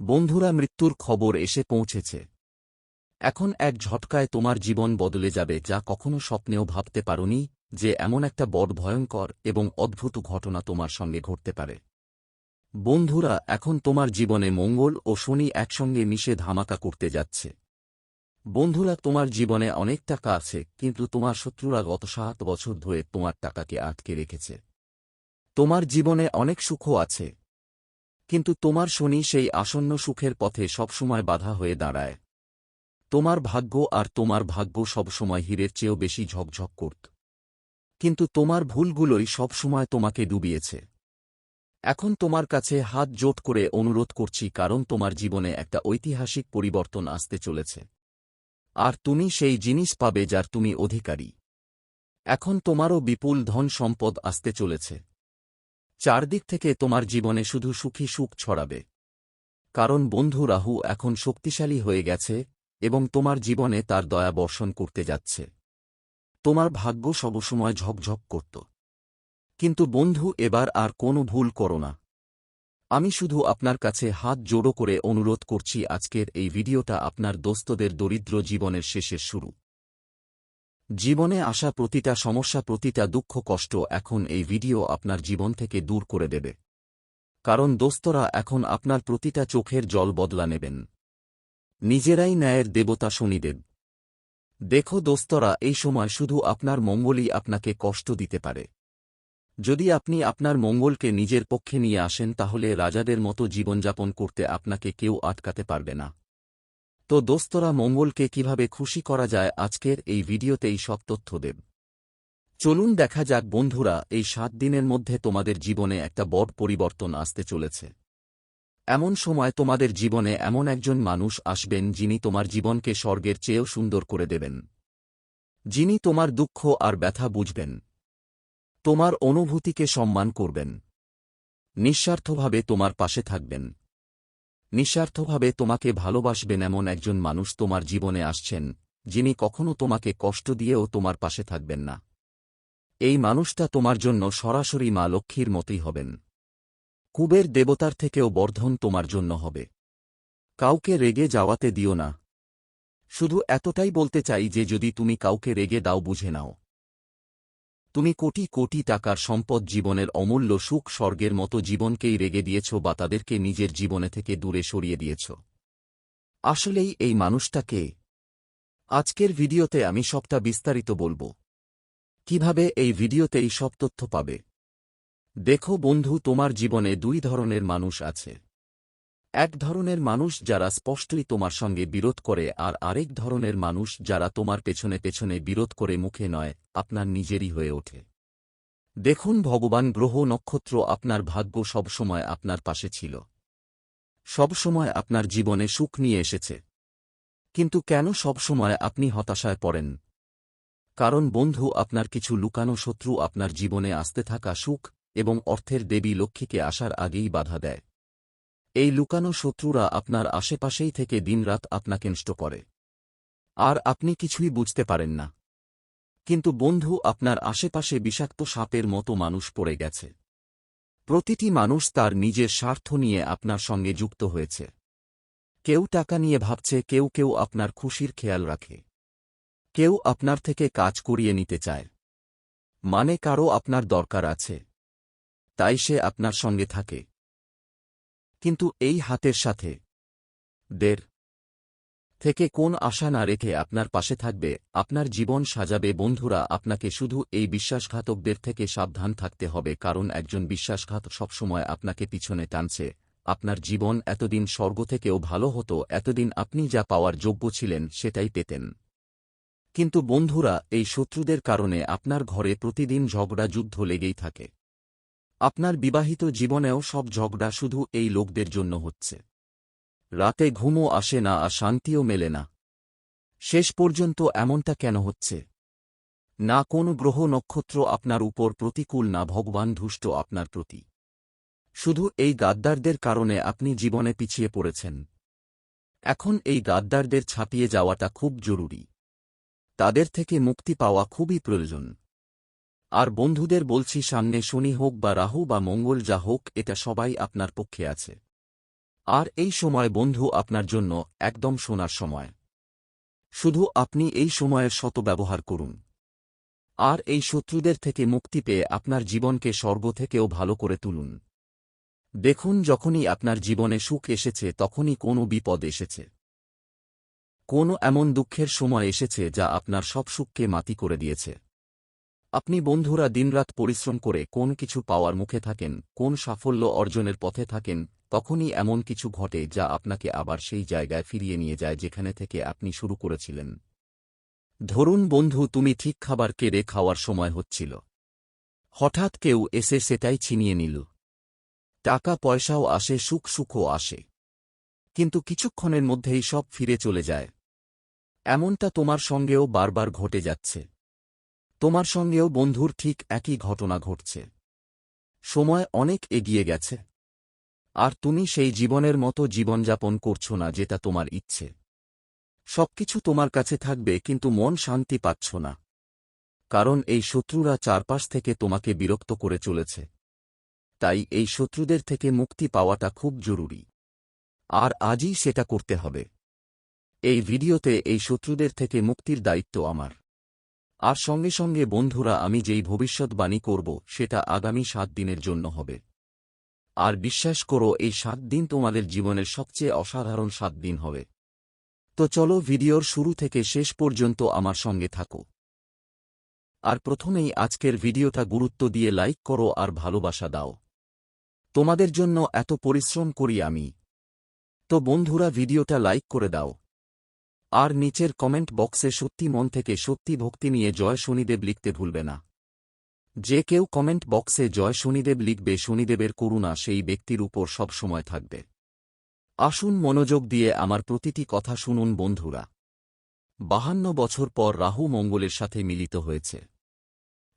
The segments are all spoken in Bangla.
বন্ধুরা, মৃত্যুর খবর এসে পৌঁছেছে। এখন এক ঝটকায় তোমার জীবন বদলে যাবে, যা কখনো স্বপ্নেও ভাবতে পারোনি যে এমন একটা বড় ভয়ঙ্কর এবং অদ্ভুত ঘটনা তোমার সঙ্গে ঘটতে পারে। বন্ধুরা, এখন তোমার জীবনে মঙ্গল ও শনি একসঙ্গে মিশে ধামাকা করতে যাচ্ছে। বন্ধুরা, তোমার জীবনে অনেক টাকা আছে, কিন্তু তোমার শত্রুরা গত সাত বছর ধরে তোমার টাকাকে আটকে রেখেছে। তোমার জীবনে অনেক সুখও আছে কিন্তু তোমার শনি সেই আসন্ন সুখের পথে সবসময় বাধা হয়ে দাঁড়ায়। তোমার ভাগ্য আর তোমার ভাগ্য সবসময় হীরের চেয়েও বেশি ঝকঝক করত। কিন্তু তোমার ভুলগুলোই সবসময় তোমাকে ডুবিয়েছে। এখন তোমার কাছে হাত জোট করে অনুরোধ করছি কারণ তোমার জীবনে একটা ঐতিহাসিক পরিবর্তন আসতে চলেছে। আর তুমি সেই জিনিস পাবে যার তুমি অধিকারী। এখন তোমারও বিপুল ধন সম্পদ আসতে চলেছে। চারদিক থেকে তোমার জীবনে শুধু সুখী সুখ ছড়াবে। কারণ বন্ধু রাহু এখন শক্তিশালী হয়ে গেছে এবং তোমার জীবনে তার দয়া বর্ষণ করতে যাচ্ছে। তোমার ভাগ্য সবসময় ঝকঝক করত। কিন্তু বন্ধু, এবার আর কোনো ভুল করো না। আমি শুধু আপনার কাছে হাত জোড়ো করে অনুরোধ করছি, আজকের এই ভিডিওটা আপনার দোস্তদের দরিদ্র জীবনের শেষের শুরু। জীবনে আসা প্রতিটা সমস্যা, প্রতিটা দুঃখ, কষ্ট এখন এই ভিডিও আপনার জীবন থেকে দূর করে দেবে। কারণ দোস্তরা, এখন আপনার প্রতিটা চোখের জল বদলা নেবেন। নিজেরাই ন্যায়ের দেবতা শনিদেব। দেখো দোস্তরা, এই সময় শুধু আপনার মঙ্গলই আপনাকে কষ্ট দিতে পারে। যদি আপনি আপনার মঙ্গলকে নিজের পক্ষে নিয়ে আসেন, তাহলে রাজাদের মতো জীবনযাপন করতে আপনাকে কেউ আটকাতে পারবে না। তো দোস্তরা মঙ্গলকে কীভাবে খুশি করা যায় আজকের এই ভিডিওতেই সব তথ্য দেব। চলুন দেখা যাক বন্ধুরা, এই সাত দিনের মধ্যে তোমাদের জীবনে একটা বড় পরিবর্তন আসতে চলেছে। এমন সময় তোমাদের জীবনে এমন একজন মানুষ আসবেন যিনি তোমার জীবনকে স্বর্গের চেয়েও সুন্দর করে দেবেন। যিনি তোমার দুঃখ আর ব্যথা বুঝবেন। তোমার অনুভূতিকে সম্মান করবেন। নিঃস্বার্থভাবে তোমার পাশে থাকবেন। নিঃস্বার্থভাবে তোমাকে ভালোবাসবেন এমন একজন মানুষ তোমার জীবনে আসছেন, যিনি কখনো তোমাকে কষ্ট দিয়েও তোমার পাশে থাকবেন না। এই মানুষটা তোমার জন্য সরাসরি মা লক্ষ্মীর মতোই হবেন। কুবের দেবতার থেকেও বর্ধন তোমার জন্য হবে। কাউকে রেগে যাওয়াতে দিও না। শুধু এতটাই বলতে চাই যে যদি তুমি কাউকে রেগে দাও বুঝে নাও। তুমি কোটি কোটি টাকার সম্পদ জীবনের অমূল্য সুখ স্বর্গের মতো জীবনকেই রেগে দিয়েছ বা তাদেরকে নিজের জীবনে থেকে দূরে সরিয়ে দিয়েছ। আসলেই এই মানুষটা কে? আজকের ভিডিওতে আমি সবটা বিস্তারিত বলব। কীভাবে এই ভিডিওতেই সব তথ্য পাবে? দেখো বন্ধু, তোমার জীবনে দুই ধরনের মানুষ আছে। এক ধরনের মানুষ যারা স্পষ্টই তোমার সঙ্গে বিরোধ করে আর আরেক ধরনের মানুষ যারা তোমার পেছনে পেছনে বিরোধ করে মুখে নয়, আপনার নিজেরই হয়ে ওঠে। দেখুন ভগবান গ্রহ নক্ষত্র আপনার ভাগ্য সবসময় আপনার পাশে ছিল। সবসময় আপনার জীবনে সুখ নিয়ে এসেছে। কিন্তু কেন সবসময় আপনি হতাশায় পড়েন? কারণ বন্ধু আপনার কিছু লুকানো শত্রু আপনার জীবনে আসতে থাকা সুখ এবং অর্থের দেবী লক্ষ্মীকে আসার আগেই বাধা দেয়। এই লুকানো শত্রুরা আপনার আশেপাশেই থেকে দিনরাত আপনাকে নষ্ট করে। আর আপনি কিছুই বুঝতে পারেন না। কিন্তু বন্ধু, আপনার আশেপাশে বিষাক্ত সাপের মতো মানুষ পড়ে গেছে। প্রতিটি মানুষ তার নিজের স্বার্থ নিয়ে আপনার সঙ্গে যুক্ত হয়েছে। কেউ টাকা নিয়ে ভাবছে, কেউ কেউ আপনার খুশির খেয়াল রাখে। কেউ আপনার থেকে কাজ করিয়ে নিতে চায়। মানে কারও আপনার দরকার আছে। তাই সে আপনার সঙ্গে থাকে। কিন্তু এই হাতের সাথে। দের থেকে কোন আশা না রেখে আপনার পাশে থাকবে, আপনার জীবন সাজাবে। বন্ধুরা, আপনাকে শুধু এই বিশ্বাসঘাতকদের থেকে সাবধান থাকতে হবে, কারণ একজন বিশ্বাসঘাত সবসময় আপনাকে পিছনে টানছে। আপনার জীবন এতদিন স্বর্গ থেকেও ভালো হতো, এতদিন আপনি যা পাওয়ার যোগ্য ছিলেন, সেটাই পেতেন। কিন্তু বন্ধুরা, এই শত্রুদের কারণে আপনার ঘরে প্রতিদিন ঝগড়া, যুদ্ধ লেগেই থাকে। আপনার বিবাহিত জীবনেও সব ঝগড়া শুধু এই লোকদের জন্য হচ্ছে। রাতে ঘুমও আসে না আর শান্তিও মেলে না। শেষ পর্যন্ত এমনটা কেন হচ্ছে? না কোন গ্রহ নক্ষত্র আপনার উপর প্রতিকূল না ভগবান ধুষ্ট আপনার প্রতি। শুধু এই গাদ্দারদের কারণে আপনি জীবনে পিছিয়ে পড়েছেন। এখন এই গাদ্দারদের ছাপিয়ে যাওয়াটা খুব জরুরি। তাদের থেকে মুক্তি পাওয়া খুবই প্রয়োজন। আর বন্ধুদের বলছি, সামনে শনি হোক বা রাহু বা মঙ্গল যা হোক, এটা সবাই আপনার পক্ষে আছে। আর এই সময় বন্ধু আপনার জন্য একদম সোনার সময়। শুধু আপনি এই সময়ের শত ব্যবহার করুন। আর এই শত্রুদের থেকে মুক্তি পেয়ে আপনার জীবনকে স্বর্গ থেকেও ভালো করে তুলুন। দেখুন, যখনই আপনার জীবনে সুখ এসেছে, তখনই কোনো বিপদ এসেছে। কোনো এমন দুঃখের সময় এসেছে যা আপনার সব সুখকে মাতি করে দিয়েছে। আপনি বন্ধুরা দিনরাত পরিশ্রম করে কোন কিছু পাওয়ার মুখে থাকেন, কোন সাফল্য অর্জনের পথে থাকেন, তখনই এমন কিছু ঘটে যা আপনাকে আবার সেই জায়গায় ফিরিয়ে নিয়ে যায় যেখানে থেকে আপনি শুরু করেছিলেন। ধরুন বন্ধু, তুমি ঠিক খাবার কেড়ে খাওয়ার সময় হচ্ছিল। হঠাৎ কেউ এসে সেটাই ছিনিয়ে নিল। টাকা পয়সাও আসে, সুখ সুখও আসে। কিন্তু কিছুক্ষণের মধ্যেই সব ফিরে চলে যায়। এমনটা তোমার সঙ্গেও বারবার ঘটে যাচ্ছে। তোমার সঙ্গেও বন্ধুর ঠিক একই ঘটনা ঘটছে। সময় অনেক এগিয়ে গেছে। আর তুমি সেই জীবনের মতো জীবনযাপন করছ না যেটা তোমার ইচ্ছে। সবকিছু তোমার কাছে থাকবে কিন্তু মন শান্তি পাচ্ছ না। কারণ এই শত্রুরা চারপাশ থেকে তোমাকে বিরক্ত করে চলেছে। তাই এই শত্রুদের থেকে মুক্তি পাওয়াটা খুব জরুরি। আর আজই সেটা করতে হবে। এই ভিডিওতে এই শত্রুদের থেকে মুক্তির দায়িত্ব আমার। আর সঙ্গে সঙ্গে বন্ধুরা আমি যেই ভবিষ্যৎবাণী করব, সেটা আগামী সাত দিনের জন্য হবে। আর বিশ্বাস করো, এই সাত দিন তোমাদের জীবনের সবচেয়ে অসাধারণ সাত দিন হবে। তো চলো ভিডিওর শুরু থেকে শেষ পর্যন্ত আমার সঙ্গে থাকো। আর প্রথমেই আজকের ভিডিওটা গুরুত্ব দিয়ে লাইক করো আর ভালোবাসা দাও। তোমাদের জন্য এত পরিশ্রম করি আমি। তো বন্ধুরা, ভিডিওটা লাইক করে দাও। আর নিচের কমেন্ট বক্সে সত্যি মন থেকে সত্যি ভক্তি নিয়ে জয় শনিদেব লিখতে ভুলবে না। যে কেউ কমেন্ট বক্সে জয় শনিদেব লিখবে, শনিদেবের করুণা সেই ব্যক্তির উপর সব সময় থাকবে। আসুন মনোযোগ দিয়ে আমার প্রতিটি কথা শুনুন বন্ধুরা। বাহান্ন বছর পর রাহু মঙ্গলের সাথে মিলিত হয়েছে।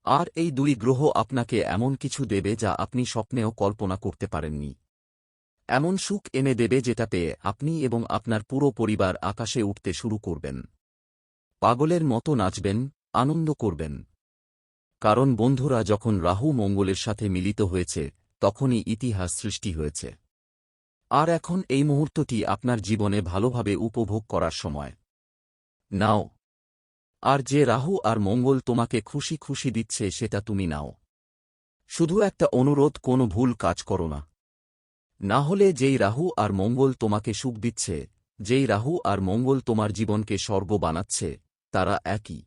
আর এই দুই গ্রহ আপনাকে এমন কিছু দেবে যা আপনি স্বপ্নেও কল্পনা করতে পারেননি। এমন সুখ এনে দেবে যেটা পেয়ে আপনি এবং আপনার পুরো পরিবার আকাশে উঠতে শুরু করবেন। পাগলের মতো নাচবেন, আনন্দ করবেন। কারণ বন্ধুরা যখন রাহু মঙ্গলের সাথে মিলিত হয়েছে, তখনই ইতিহাস সৃষ্টি হয়েছে। আর এখন এই মুহূর্তটি আপনার জীবনে ভালোভাবে উপভোগ করার সময়। নাও। আর যে রাহু আর মঙ্গল তোমাকে খুশি খুশি দিচ্ছে সেটা তুমি নাও। শুধু একটা অনুরোধ, কোনো ভুল কাজ করো না। না হলে যেই রাহু আর মঙ্গল তোমাকে সুখ দিচ্ছে, যেই রাহু আর মঙ্গল তোমার জীবনকে স্বর্গ বানাচ্ছে, তারা একই।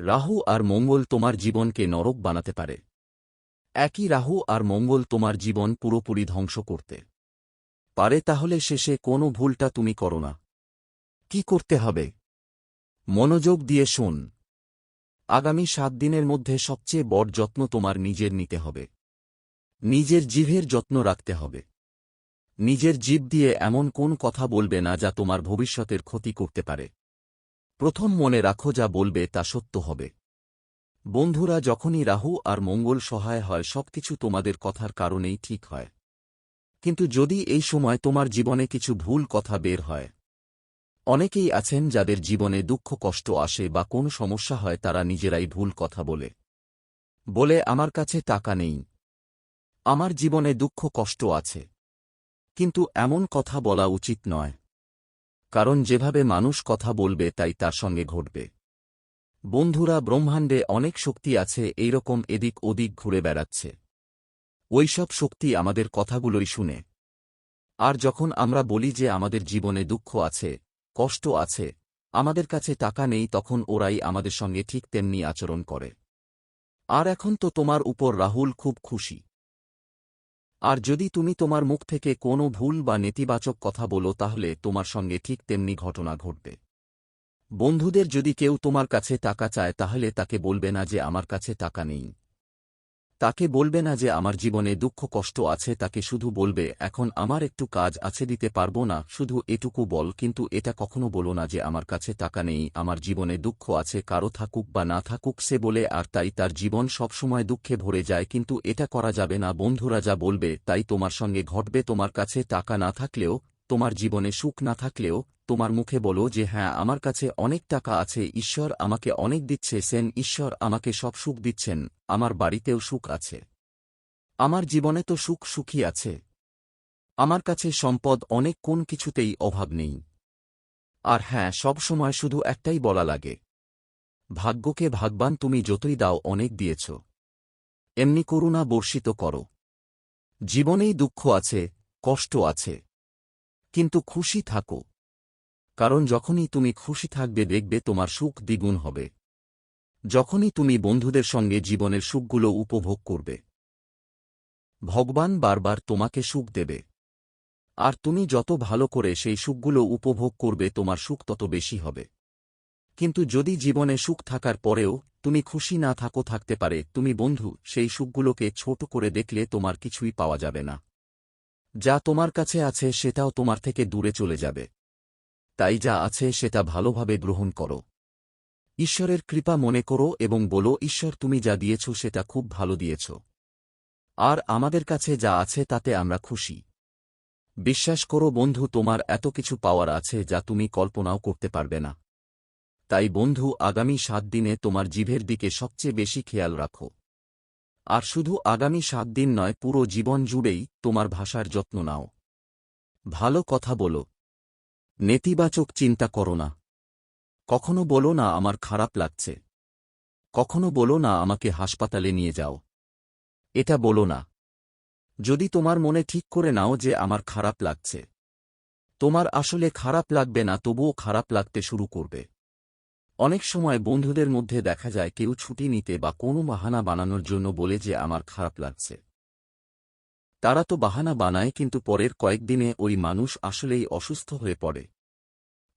রাহু আর মঙ্গল তোমার জীবনকে নরক বানাতে পারে। একই রাহু আর মঙ্গল তোমার জীবন পুরোপুরি ধ্বংস করতে পারে, তাহলে শেষে কোনো ভুলটা তুমি করো না। কি করতে হবে? মনোযোগ দিয়ে শোন। আগামী সাত দিনের মধ্যে সবচেয়ে বড় যত্ন তোমার নিজের নিতে হবে। নিজের জিভের যত্ন রাখতে হবে। নিজের জীব দিয়ে এমন কোন কথা বলবে না যা তোমার ভবিষ্যতের ক্ষতি করতে পারে। প্রথম মনে রাখো যা বলবে তা সত্য হবে। বন্ধুরা, যখনই রাহু আর মঙ্গল সহায় হয়, সবকিছু তোমাদের কথার কারণেই ঠিক হয়। কিন্তু যদি এই সময় তোমার জীবনে কিছু ভুল কথা বের হয়, অনেকেই আছেন যাদের জীবনে দুঃখ, কষ্ট আসে বা কোন সমস্যা হয় তারা নিজেরাই ভুল কথা বলে। বলে, আমার কাছে টাকা নেই। আমার জীবনে দুঃখ কষ্ট আছে। কিন্তু এমন কথা বলা উচিত নয়। কারণ যেভাবে মানুষ কথা বলবে তাই তার সঙ্গে ঘটবে। বন্ধুরা, ব্রহ্মাণ্ডে অনেক শক্তি আছে, এইরকম এদিক ওদিক ঘুরে বেড়াচ্ছে। ওইসব শক্তি আমাদের কথাগুলোই শুনে। আর যখন আমরা বলি যে আমাদের জীবনে দুঃখ আছে, কষ্ট আছে, আমাদের কাছে টাকা নেই, তখন ওরাই আমাদের সঙ্গে ঠিক তেমনি আচরণ করে। আর এখন তো তোমার উপর রাহুল খুব খুশি। আর যদি তুমি তোমার মুখ থেকে কোনো ভুল বা নেতিবাচক কথা বলো, তাহলে তোমার সঙ্গে ঠিক তেমনি ঘটনা ঘটবে। বন্ধুদের যদি কেউ তোমার কাছে টাকা চায়, তাহলে তাকে বলবে না যে আমার কাছে টাকা নেই। তাকে বলবে না যে আমার জীবনে দুঃখ কষ্ট আছে, তাকে শুধু বলবে, এখন আমার একটু কাজ আছে, দিতে পারব না, শুধু এটুকু বল। কিন্তু এটা কখনো বলো না যে আমার কাছে টাকা নেই, আমার জীবনে দুঃখ আছে, কারও থাকুক বা না থাকুক, সে বলে, আর তাই তার জীবন সবসময় দুঃখে ভরে যায়। কিন্তু এটা করা যাবে না, বন্ধুরা যা বলবে, তাই তোমার সঙ্গে ঘটবে। তোমার কাছে টাকা না থাকলেও, তোমার জীবনে সুখ না থাকলেও তোমার মুখে বলো যে হ্যাঁ আমার কাছে অনেক টাকা আছে, ঈশ্বর আমাকে অনেক দিচ্ছে, সেন ঈশ্বর আমাকে সব সুখ দিচ্ছেন, আমার বাড়িতেও সুখ আছে। আমার জীবনে তো সুখ সুখী আছে। আমার কাছে সম্পদ অনেক কোন কিছুতেই অভাব নেই। আর হ্যাঁ সব সময় শুধু একটাই বলা লাগে। ভাগ্যকে ভাগবান তুমি যতই দাও অনেক দিয়েছ। এমনি করুণা বর্ষিত করো। জীবনেই দুঃখ আছে, কষ্ট আছে। কিন্তু খুশি থাকো। কারণ যখনই তুমি খুশি থাকবে দেখবে তোমার সুখ দ্বিগুণ হবে। যখনই তুমি বন্ধুদের সঙ্গে জীবনের সুখগুলো উপভোগ করবে। ভগবান বারবার তোমাকে সুখ দেবে। আর তুমি যত ভালো করে সেই সুখগুলো উপভোগ করবে তোমার সুখ তত বেশি হবে। কিন্তু যদি জীবনে সুখ থাকার পরেও তুমি খুশি না থাকো থাকতে পারে, তুমি বন্ধু, সেই সুখগুলোকে ছোট করে দেখলে তোমার কিছুই পাওয়া যাবে না। যা তোমার কাছে আছে সেটাও তোমার থেকে দূরে চলে যাবে। তাই যা আছে সেটা ভালোভাবে গ্রহণ করো। ঈশ্বরের কৃপা মনে করো এবং বলো, ঈশ্বর, তুমি যা দিয়েছ সেটা খুব ভালো দিয়েছ। আর আমাদের কাছে যা আছে তাতে আমরা খুশি। বিশ্বাস করো বন্ধু, তোমার এত কিছু পাওয়ার আছে যা তুমি কল্পনাও করতে পারবে না। তাই বন্ধু, আগামী সাত দিনে তোমার জিভের দিকে সবচেয়ে বেশি খেয়াল রাখো। আর শুধু আগামী সাত দিন নয়, পুরো জীবন জুড়েই তোমার ভাষার যত্ন নাও। ভালো কথা বলো। নেতিবাচক চিন্তা করো না। কখনো বলো না আমার খারাপ লাগছে। কখনো বলো না আমাকে হাসপাতালে নিয়ে যাও। এটা বলো না। যদি তোমার মনে ঠিক করে নাও যে আমার খারাপ লাগছে। তোমার আসলে খারাপ লাগবে না, তবুও খারাপ লাগতে শুরু করবে। অনেক সময় বন্ধুদের মধ্যে দেখা যায় কেউ ছুটি নিতে বা কোনো বাহানা বানানোর জন্য বলে যে আমার খারাপ লাগছে। তারা তো বাহানা বানায় কিন্তু পরের কয়েকদিনে ওই মানুষ আসলেই অসুস্থ হয়ে পড়ে।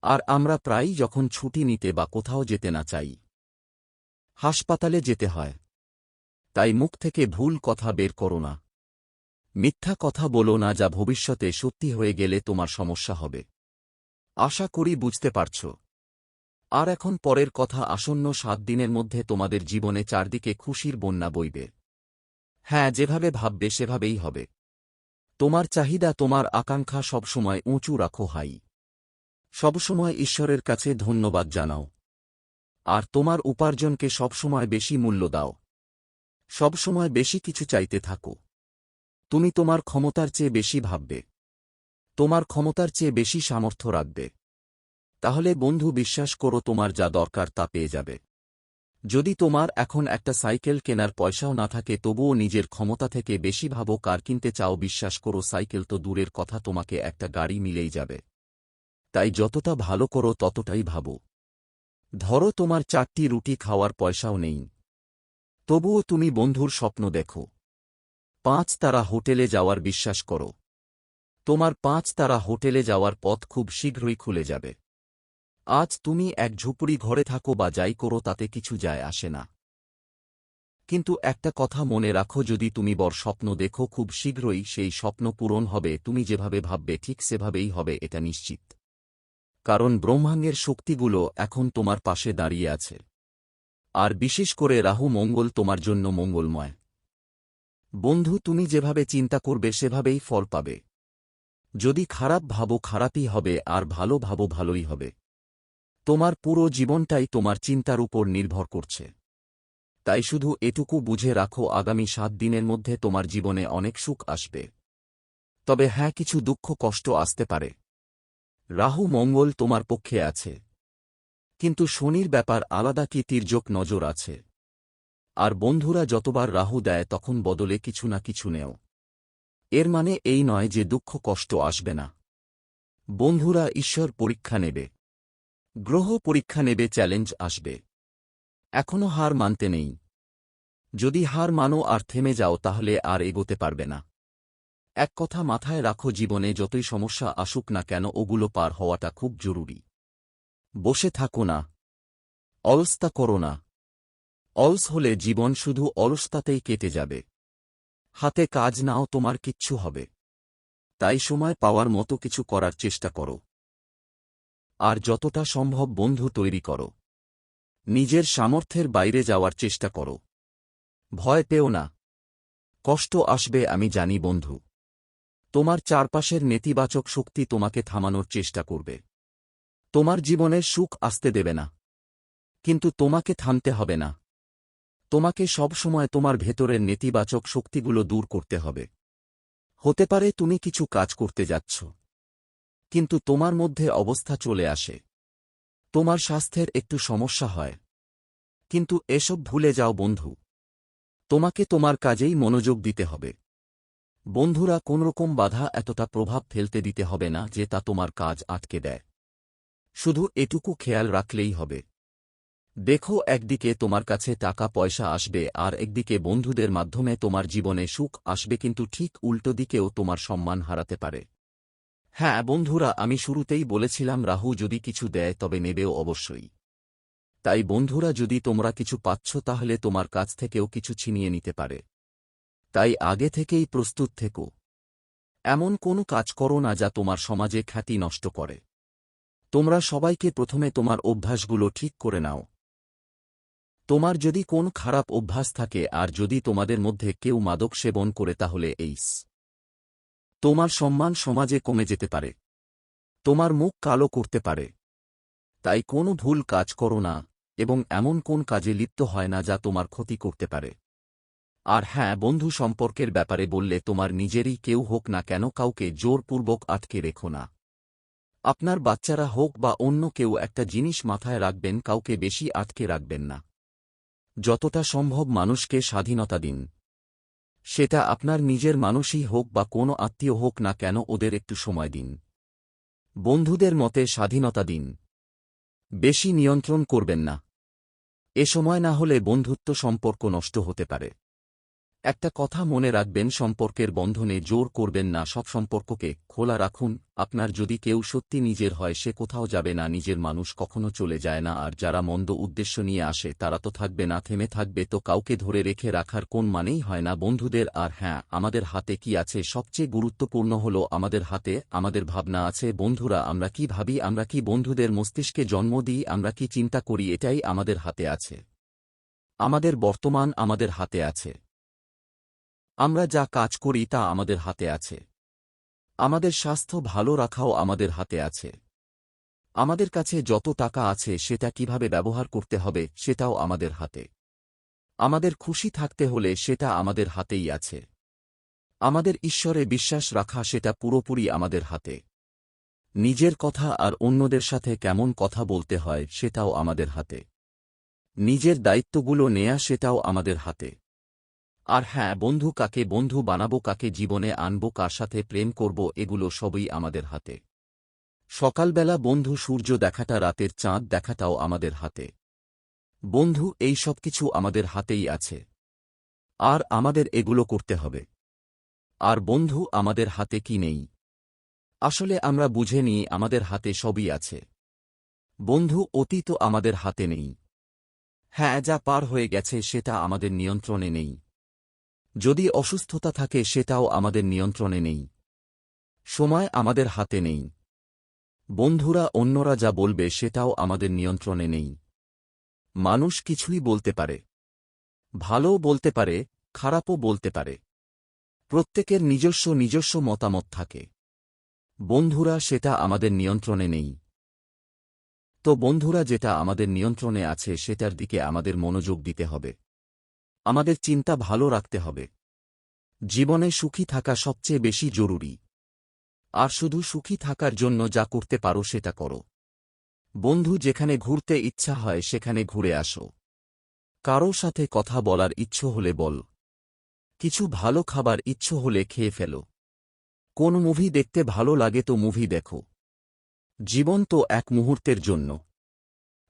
আর আমরা প্রায়ই যখন ছুটি নিতে বা কোথাও যেতে না চাই, হাসপাতালে যেতে হয়। তাই মুখ থেকে ভুল কথা বের করো না। মিথ্যা কথা বলো না যা ভবিষ্যতে সত্যি হয়ে গেলে তোমার সমস্যা হবে। আশা করি বুঝতে পারছ। আর এখন পরের কথা আসন্ন সাত দিনের মধ্যে তোমাদের জীবনে চারদিকে খুশির বন্যা বইবে। হ্যাঁ যেভাবে ভাববে সেভাবেই হবে। তোমার চাহিদা, তোমার আকাঙ্ক্ষা সবসময় উঁচু রাখো, হাই। সবসময় ঈশ্বরের কাছে ধন্যবাদ জানাও। আর তোমার উপার্জনকে সবসময় বেশি মূল্য দাও। সবসময় বেশি কিছু চাইতে থাকো। তুমি তোমার ক্ষমতার চেয়ে বেশি ভাববে। তোমার ক্ষমতার চেয়ে বেশি সামর্থ্য রাখবে। তাহলে বন্ধু, বিশ্বাস করো, তোমার যা দরকার তা পেয়ে যাবে। যদি তোমার এখন একটা সাইকেল কেনার পয়সাও না থাকে, তবুও নিজের ক্ষমতা থেকে বেশি ভাবো, কার কিনতে চাও, বিশ্বাস করো, সাইকেল তো দূরের কথা, তোমাকে একটা গাড়ি মিলেই যাবে। তাই যতটা ভালো করো, ততটাই ভাবো। ধরো তোমার চারটি রুটি খাওয়ার পয়সাও নেই। তবুও তুমি বন্ধুর স্বপ্ন দেখো। পাঁচ তারা হোটেলে যাওয়ার বিশ্বাস করো। তোমার পাঁচ তারা হোটেলে যাওয়ার পথ খুব শীঘ্রই খুলে যাবে। আজ তুমি এক ঝুপড়ি ঘরে থাকো বা যাই করো তাতে কিছু যায় আসে না। কিন্তু একটা কথা মনে রাখো, যদি তুমি বর স্বপ্ন দেখো, খুব শীঘ্রই সেই স্বপ্ন পূরণ হবে, তুমি যেভাবে ভাববে ঠিক সেভাবেই হবে, এটা নিশ্চিত। কারণ ব্রহ্মাঙ্গের শক্তিগুলো এখন তোমার পাশে দাঁড়িয়ে আছে। আর বিশেষ করে রাহু, মঙ্গল তোমার জন্য মঙ্গলময়। বন্ধু, তুমি যেভাবে চিন্তা করবে, সেভাবেই ফল পাবে। যদি খারাপ ভাবো, খারাপই হবে, আর ভালো ভাবো, ভালোই হবে। তোমার পুরো জীবনটাই তোমার চিন্তার উপর নির্ভর করছে। তাই শুধু এটুকু বুঝে রাখো, আগামী সাত দিনের মধ্যে তোমার জীবনে অনেক সুখ আসবে। তবে হ্যাঁ কিছু দুঃখ, কষ্ট আসতে পারে। রাহু, মঙ্গল তোমার পক্ষে আছে। কিন্তু শনির ব্যাপার আলাদা কি, তির্যক নজর আছে। আর বন্ধুরা যতবার রাহু দেয়, তখন বদলে কিছু না কিছু নেও। এর মানে এই নয় যে দুঃখ, কষ্ট আসবে না। বন্ধুরা, ঈশ্বর পরীক্ষা নেবে। গ্রহ পরীক্ষা নেবে, চ্যালেঞ্জ আসবে। এখনও হার মানতে নেই। যদি হার মানো আর থেমে যাও, তাহলে আর এগোতে পারবে না। এক কথা মাথায় রাখো, জীবনে যতই সমস্যা আসুক না কেন, ওগুলো পার হওয়াটা খুব জরুরি। বসে থাকো না। অলস্তা করো না। অলস হলে জীবন শুধু অলস্তাতেই কেটে যাবে। হাতে কাজ নাও, তোমার কিচ্ছু হবে। তাই সময় পাওয়ার মতো কিছু করার চেষ্টা করো। আর যতটা সম্ভব বন্ধু তৈরি করো। নিজের সামর্থ্যের বাইরে যাওয়ার চেষ্টা করো। ভয় পেও না। কষ্ট আসবে, আমি জানি, বন্ধু। তোমার চারপাশের নেতিবাচক শক্তি তোমাকে থামানোর চেষ্টা করবে। তোমার জীবনে সুখ আসতে দেবে না। কিন্তু তোমাকে থামতে হবে না। তোমাকে সব সময় তোমার ভেতরের নেতিবাচক শক্তিগুলো দূর করতে হবে। হতে পারে তুমি কিছু কাজ করতে যাচ্ছ। কিন্তু তোমার মধ্যে অবস্থা চলে আসে। তোমার স্বাস্থ্যের একটু সমস্যা হয়। কিন্তু এসব ভুলে যাও বন্ধু। তোমাকে তোমার কাজেই মনোযোগ দিতে হবে। বন্ধুরা, কোনরকম বাধা এতটা প্রভাব ফেলতে দিতে হবে না যে তা তোমার কাজ আটকে দেয়। শুধু এটুকু খেয়াল রাখলেই হবে। দেখো, একদিকে তোমার কাছে টাকা পয়সা আসবে আর একদিকে বন্ধুদের মাধ্যমে তোমার জীবনে সুখ আসবে কিন্তু ঠিক উল্টো দিকেও তোমার সম্মান হারাতে পারে। হ্যাঁ বন্ধুরা, আমি শুরুতেই বলেছিলাম, রাহু যদি কিছু দেয়, তবে নেবেও অবশ্যই। তাই বন্ধুরা, যদি তোমরা কিছু পাচ্ছ, তাহলে তোমার কাছ থেকেও কিছু ছিনিয়ে নিতে পারে। তাই আগে থেকেই প্রস্তুত থেকো। এমন কোনো কাজ করো না যা তোমার সমাজে খ্যাতি নষ্ট করে। তোমরা সবাইকে প্রথমে তোমার অভ্যাসগুলো ঠিক করে নাও। তোমার যদি কোন খারাপ অভ্যাস থাকে, আর যদি তোমাদের মধ্যে কেউ মাদক সেবন করে, তাহলে এইস। তোমার সম্মান সমাজে কমে যেতে পারে। তোমার মুখ কালো করতে পারে। তাই কোনো ভুল কাজ করো না, এবং এমন কোন কাজে লিপ্ত হয় না যা তোমার ক্ষতি করতে পারে। আর হ্যাঁ বন্ধু সম্পর্কের ব্যাপারে বললে তোমার নিজেরই কেউ হোক না কেন কাউকে জোরপূর্বক আটকে রেখো না। আপনার বাচ্চারা হোক বা অন্য কেউ একটা জিনিস মাথায় রাখবেন, কাউকে বেশি আটকে রাখবেন না। যতটা সম্ভব মানুষকে স্বাধীনতা দিন। সেটা আপনার নিজের মানুষই হোক বা কোনো আত্মীয় হোক না কেন ওদের একটু সময় দিন। বন্ধুদের মতে স্বাধীনতা দিন। বেশি নিয়ন্ত্রণ করবেন না। এ সময় না হলে বন্ধুত্ব সম্পর্ক নষ্ট হতে পারে। একটা কথা মনে রাখবেন, সম্পর্কের বন্ধনে জোর করবেন না, সব সম্পর্ককে খোলা রাখুন। আপনার যদি কেউ সত্যি নিজের হয়, সে কোথাও যাবে না, নিজের মানুষ কখনো চলে যায় না, আর যারা মন্দ উদ্দেশ্য নিয়ে আসে, তারা তো থাকবে না, থেমে থাকবে, তো কাউকে ধরে রেখে রাখার কোন মানেই হয় না। বন্ধুদের, আর হ্যাঁ আমাদের হাতে কি আছে? সবচেয়ে গুরুত্বপূর্ণ হল, আমাদের হাতে, আমাদের ভাবনা আছে। বন্ধুরা, আমরা কি ভাবি? আমরা কি বন্ধুদের মস্তিষ্কে জন্ম দিই? আমরা কি চিন্তা করি? এটাই আমাদের হাতে আছে। আমাদের বর্তমান আমাদের হাতে আছে। আমরা যা কাজ করি তা আমাদের হাতে আছে। আমাদের স্বাস্থ্য ভালো রাখাও আমাদের হাতে আছে। আমাদের কাছে যত টাকা আছে সেটা কীভাবে ব্যবহার করতে হবে সেটাও আমাদের হাতে। আমাদের খুশি থাকতে হলে সেটা আমাদের হাতেই আছে। আমাদের ঈশ্বরে বিশ্বাস রাখা সেটা পুরোপুরি আমাদের হাতে। নিজের কথা আর অন্যদের সাথে কেমন কথা বলতে হয় সেটাও আমাদের হাতে। নিজের দায়িত্বগুলো নেয়া সেটাও আমাদের হাতে। আর হ্যাঁ বন্ধু কাকে বন্ধু বানাবো, কাকে জীবনে আনব, কার সাথে প্রেম করব, এগুলো সবই আমাদের হাতে। সকালবেলা বন্ধু, সূর্য দেখাটা, রাতের চাঁদ দেখাটাও আমাদের হাতে। বন্ধু, এই সব কিছু আমাদের হাতেই আছে। আর আমাদের এগুলো করতে হবে। আর বন্ধু, আমাদের হাতে কি নেই? আসলে আমরা বুঝে নিই, আমাদের হাতে সবই আছে। বন্ধু, অতীত আমাদের হাতে নেই। হ্যাঁ যা পার হয়ে গেছে, সেটা আমাদের নিয়ন্ত্রণে নেই। যদি অসুস্থতা থাকে সেটাও আমাদের নিয়ন্ত্রণে নেই। সময় আমাদের হাতে নেই। বন্ধুরা, অন্যরা যা বলবে সেটাও আমাদের নিয়ন্ত্রণে নেই। মানুষ কিছুই বলতে পারে। ভালোও বলতে পারে, খারাপও বলতে পারে। প্রত্যেকের নিজস্ব নিজস্ব মতামত থাকে। বন্ধুরা, সেটা আমাদের নিয়ন্ত্রণে নেই। তো বন্ধুরা, যেটা আমাদের নিয়ন্ত্রণে আছে, সেটার দিকে আমাদের মনোযোগ দিতে হবে। আমাদের চিন্তা ভালো রাখতে হবে। জীবনে সুখী থাকা সবচেয়ে বেশি জরুরি। আর শুধু সুখী থাকার জন্য যা করতে পারো সেটা করো। বন্ধু, যেখানে ঘুরতে ইচ্ছা হয়, সেখানে ঘুরে আসো। কারও সাথে কথা বলার ইচ্ছ হলে বল। কিছু ভালো খাবার ইচ্ছ হলে খেয়ে ফেলো। কোন মুভি দেখতে ভালো লাগে তো মুভি দেখো। জীবন তো এক মুহূর্তের জন্য।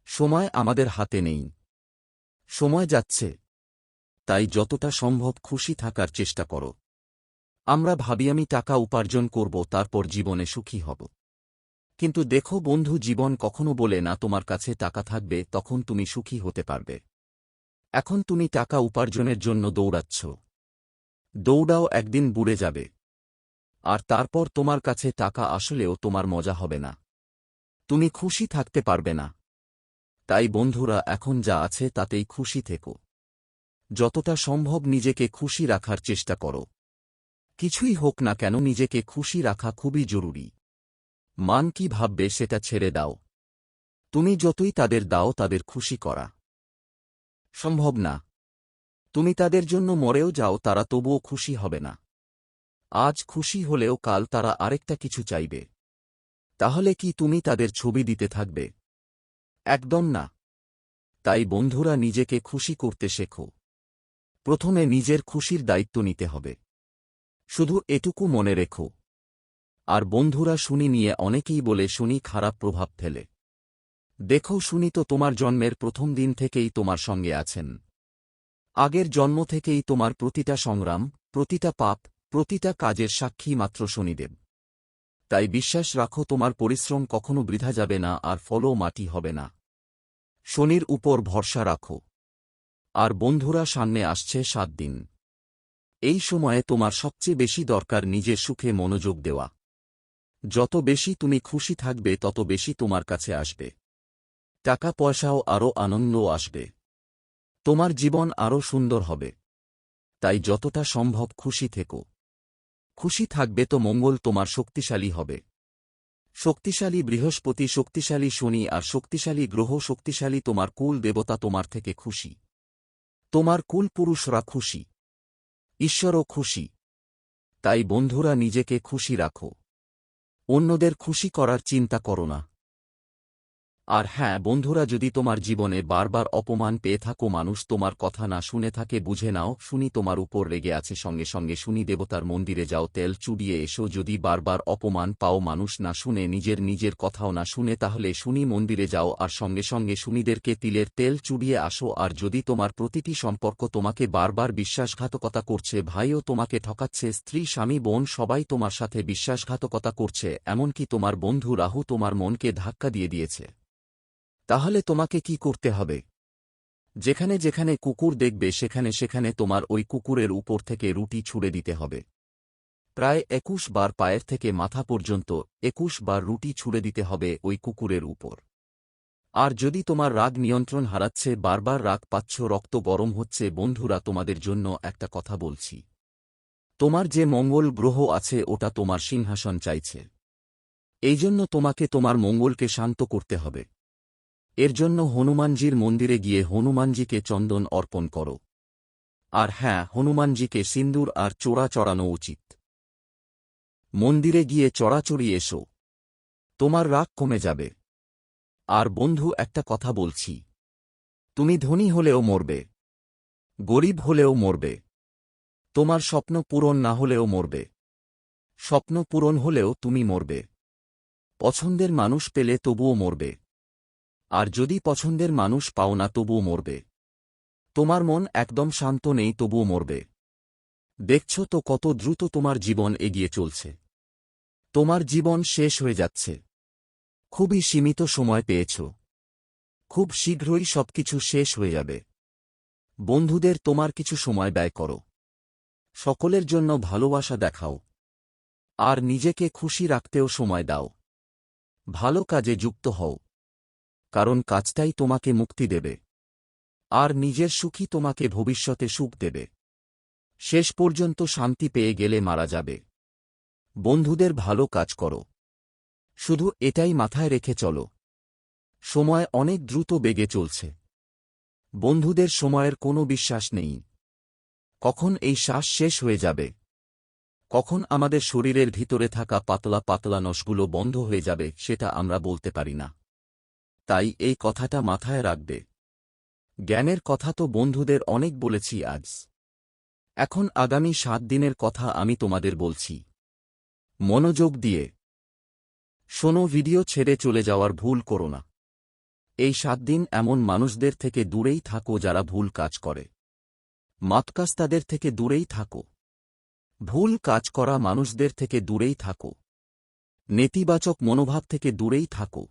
সময় আমাদের হাতে নেই। সময় যাচ্ছে। তাই যতটা সম্ভব খুশি থাকার চেষ্টা করো। আমরা ভাবি আমি টাকা উপার্জন করব, তারপর জীবনে সুখী হব। কিন্তু দেখো বন্ধু, জীবন কখনো বলে না, তোমার কাছে টাকা থাকবে, তখন তুমি সুখী হতে পারবে। এখন তুমি টাকা উপার্জনের জন্য দৌড়াচ্ছ। দৌড়াও, একদিন বুড়ে যাবে। আর তারপর তোমার কাছে টাকা আসলেও তোমার মজা হবে না। তুমি খুশি থাকতে পারবে না। তাই বন্ধুরা, এখন যা আছে তাতেই খুশি থেকো। যতটা সম্ভব নিজেকে খুশি রাখার চেষ্টা করো। কিছুই হোক না কেন নিজেকে খুশি রাখা খুবই জরুরি। মান কি ভাববে সেটা ছেড়ে দাও। তুমি যতই তাদের দাও তাদের খুশি করা। সম্ভব না। তুমি তাদের জন্য মরেও যাও তারা তবুও খুশি হবে না। আজ খুশি হলেও কাল তারা আরেকটা কিছু চাইবে। তাহলে কি তুমি তাদের ছবি দিতে থাকবে? একদম না। তাই বন্ধুরা নিজেকে খুশি করতে শেখো। প্রথমে নিজের খুশির দায়িত্ব নিতে হবে। শুধু এটুকু মনে রেখো। আর বন্ধুরা শুনি নিয়ে অনেকেই বলে শুনি খারাপ প্রভাব ফেলে। দেখো শুনি তো তোমার জন্মের প্রথম দিন থেকেই তোমার সঙ্গে আছেন। আগের জন্ম থেকেই তোমার প্রতিটা সংগ্রাম, প্রতিটা পাপ, প্রতিটা কাজের সাক্ষী মাত্র শনিদেব। তাই বিশ্বাস রাখো তোমার পরিশ্রম কখনো বৃথা যাবে না আর ফলও মাটি হবে না। শনির উপর ভরসা রাখো। আর বন্ধুরা সামনে আসছে সাত দিন। এই সময়ে তোমার সবচেয়ে বেশি দরকার নিজের সুখে মনোযোগ দেওয়া। যত বেশি তুমি খুশি থাকবে, তত বেশি তোমার কাছে আসবে। টাকা পয়সাও আরও আনন্দ আসবে। তোমার জীবন আরও সুন্দর হবে। তাই যতটা সম্ভব খুশি থেকো। খুশি থাকবে তো মঙ্গল তোমার শক্তিশালী হবে। শক্তিশালী বৃহস্পতি, শক্তিশালী শনি আর শক্তিশালী গ্রহ, শক্তিশালী তোমার কুল দেবতা তোমার থেকে খুশি। তোমার কুল পুরুষরা খুশি? ঈশ্বরও খুশি। তাই বন্ধুরা নিজেকে খুশি রাখো। অন্যদের খুশি করার চিন্তা করো না। আর হ্যাঁ বন্ধুরা, যদি তোমার জীবনে বারবার অপমান পেয়ে থাকো, মানুষ তোমার কথা না শুনে থাকে, বুঝে নাও, শুনি, তোমার উপর রেগে আছে, সঙ্গে সঙ্গে শুনি, দেবতার মন্দিরে যাও, তেল চুড়িয়ে এসো, যদি বারবার অপমান পাও, মানুষ না শুনে, নিজের নিজের কথাও না শুনে, তাহলে শুনি, মন্দিরে যাও, আর সঙ্গে সঙ্গে শুনিদেরকে তিলের তেল চুড়িয়ে আসো, আর যদি তোমার প্রতিটি সম্পর্ক তোমাকে বারবার বিশ্বাসঘাতকতা করছে, ভাইও তোমাকে ঠকাচ্ছে, স্ত্রী, স্বামী, বোন, সবাই তোমার সাথে বিশ্বাসঘাতকতা করছে, এমনকি তোমার বন্ধু রাহু তোমার মনকে ধাক্কা দিয়ে দিয়েছে। তাহলে তোমাকে কি করতে হবে? যেখানে যেখানে কুকুর দেখবে, সেখানে সেখানে তোমার ওই কুকুরের উপর থেকে রুটি ছুড়ে দিতে হবে। প্রায় একুশ বার পায়ের থেকে মাথা পর্যন্ত একুশ বার রুটি ছুড়ে দিতে হবে ওই কুকুরের উপর। আর যদি তোমার রাগ নিয়ন্ত্রণ হারাচ্ছে, বারবার রাগ পাচ্ছ, রক্ত গরম হচ্ছে, বন্ধুরা, তোমাদের জন্য একটা কথা বলছি। তোমার যে মঙ্গল গ্রহ আছে, ওটা তোমার সিংহাসন চাইছে। এই জন্য তোমাকে তোমার মঙ্গলকে শান্ত করতে হবে। এর জন্য হনুমানজির মন্দিরে গিয়ে হনুমানজিকে চন্দন অর্পণ করো। আর হ্যাঁ হনুমানজিকে সিন্দুর আর চোরা চড়ানো উচিত। মন্দিরে গিয়ে চড়াচড়ি এসো। তোমার রাগ কমে যাবে। আর বন্ধু, একটা কথা বলছি। তুমি ধনী হলেও মরবে। গরিব হলেও মরবে। তোমার স্বপ্ন পূরণ না হলেও মরবে। স্বপ্ন পূরণ হলেও তুমি মরবে। পছন্দের মানুষ পেলে তবুও মরবে। আর যদি পছন্দের মানুষ পাও না তবুও মরবে। তোমার মন একদম শান্ত নেই, তবুও মরবে। দেখছ তো কত দ্রুত তোমার জীবন এগিয়ে চলছে। তোমার জীবন শেষ হয়ে যাচ্ছে। খুবই সীমিত সময় পেয়েছ। খুব শীঘ্রই সবকিছু শেষ হয়ে যাবে। বন্ধুদের তোমার কিছু সময় ব্যয় করো। সকলের জন্য ভালোবাসা দেখাও। আর নিজেকে খুশি রাখতেও সময় দাও। ভালো কাজে যুক্ত হও। কারণ কাজটাই তোমাকে মুক্তি দেবে। আর নিজের সুখী তোমাকে ভবিষ্যতে সুখ দেবে। শেষ পর্যন্ত শান্তি পেয়ে গেলে মারা যাবে। বন্ধুদের ভালো কাজ করো। শুধু এটাই মাথায় রেখে চলো। সময় অনেক দ্রুত বেগে চলছে। বন্ধুদের সময়ের কোনো বিশ্বাস নেই। কখন এই শ্বাস শেষ হয়ে যাবে? কখন আমাদের শরীরের ভিতরে থাকা পাতলা পাতলা নসগুলো বন্ধ হয়ে যাবে সেটা আমরা বলতে পারি না। তাই এই কথাটা মাথায় রাখবে। জ্ঞানের কথা তো বন্ধুদের অনেক বলেছি আজ। এখন আগামী সাত দিনের কথা আমি তোমাদের বলছি। মনোযোগ দিয়ে। শোনো, ভিডিও ছেড়ে চলে যাওয়ার ভুল করো না। এই সাত দিন এমন মানুষদের থেকে দূরেই থাকো যারা ভুল কাজ করে। মাতকাস্তাদের থেকে দূরেই থাকো। ভুল কাজ করা মানুষদের থেকে দূরেই থাকো। নেতিবাচক মনোভাব থেকে দূরেই থাকো।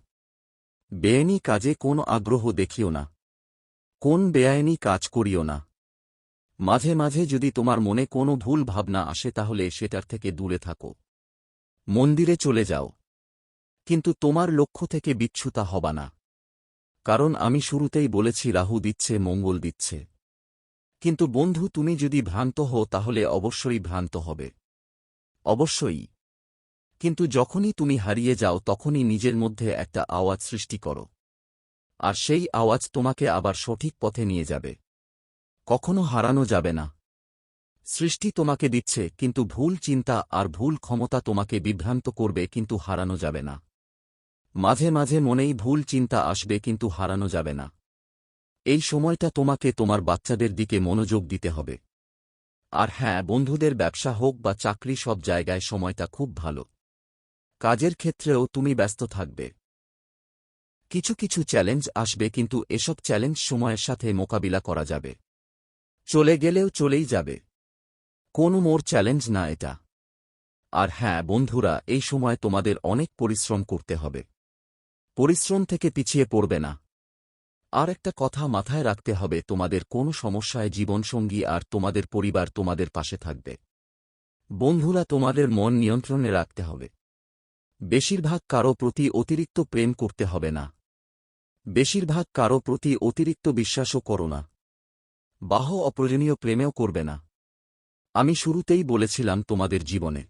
বেআইনি কাজে কোন আগ্রহ দেখিও না। কোন বেআইনি কাজ করিও না। মাঝে মাঝে যদি তোমার মনে কোনো ভুল ভাবনা আসে তাহলে সেটার থেকে দূরে থাকো। মন্দিরে চলে যাও। কিন্তু তোমার লক্ষ্য থেকে বিচ্ছুতা হবা না। কারণ আমি শুরুতেই বলেছি, রাহু দিচ্ছে, মঙ্গল দিচ্ছে। কিন্তু বন্ধু, তুমি যদি ভ্রান্ত হও তাহলে অবশ্যই ভ্রান্ত হবে। অবশ্যই। কিন্তু যখনই তুমি হারিয়ে যাও তখনই নিজের মধ্যে একটা আওয়াজ সৃষ্টি করো। আর সেই আওয়াজ তোমাকে আবার সঠিক পথে নিয়ে যাবে। কখনো হারানো যাবে না। সৃষ্টি তোমাকে দিচ্ছে, কিন্তু ভুল চিন্তা আর ভুল ক্ষমতা তোমাকে বিভ্রান্ত করবে, কিন্তু হারানো যাবে না। মাঝে মাঝে মনেই ভুল চিন্তা আসবে, কিন্তু হারানো যাবে না। এই সময়টা তোমাকে তোমার বাচ্চাদের দিকে মনোযোগ দিতে হবে। আর হ্যাঁ বন্ধুদের ব্যবসা হোক বা চাকরি সব জায়গায় সময়টা খুব ভালো। কাজের ক্ষেত্রেও তুমি ব্যস্ত থাকবে। কিছু কিছু চ্যালেঞ্জ আসবে কিন্তু এসব চ্যালেঞ্জ সময়ের সাথে মোকাবিলা করা যাবে। চলে গেলেও চলেই যাবে। কোনো মোর চ্যালেঞ্জ না এটা। আর হ্যাঁ বন্ধুরা, এই সময় তোমাদের অনেক পরিশ্রম করতে হবে। পরিশ্রম থেকে পিছিয়ে পড়বে না। আর একটা কথা মাথায় রাখতে হবে, তোমাদের কোনো সমস্যায় জীবনসঙ্গী আর তোমাদের পরিবার তোমাদের পাশে থাকবে। বন্ধুরা, তোমাদের মন নিয়ন্ত্রণে রাখতে হবে। বেশিরভাগ কারও প্রতি অতিরিক্ত প্রেম করতে হবে না। বেশিরভাগ কারও প্রতি অতিরিক্ত বিশ্বাসও করো না। বাহ অপ্রয়োজনীয় প্রেমেও করবে না। আমি শুরুতেই বলেছিলাম তোমাদের জীবনে।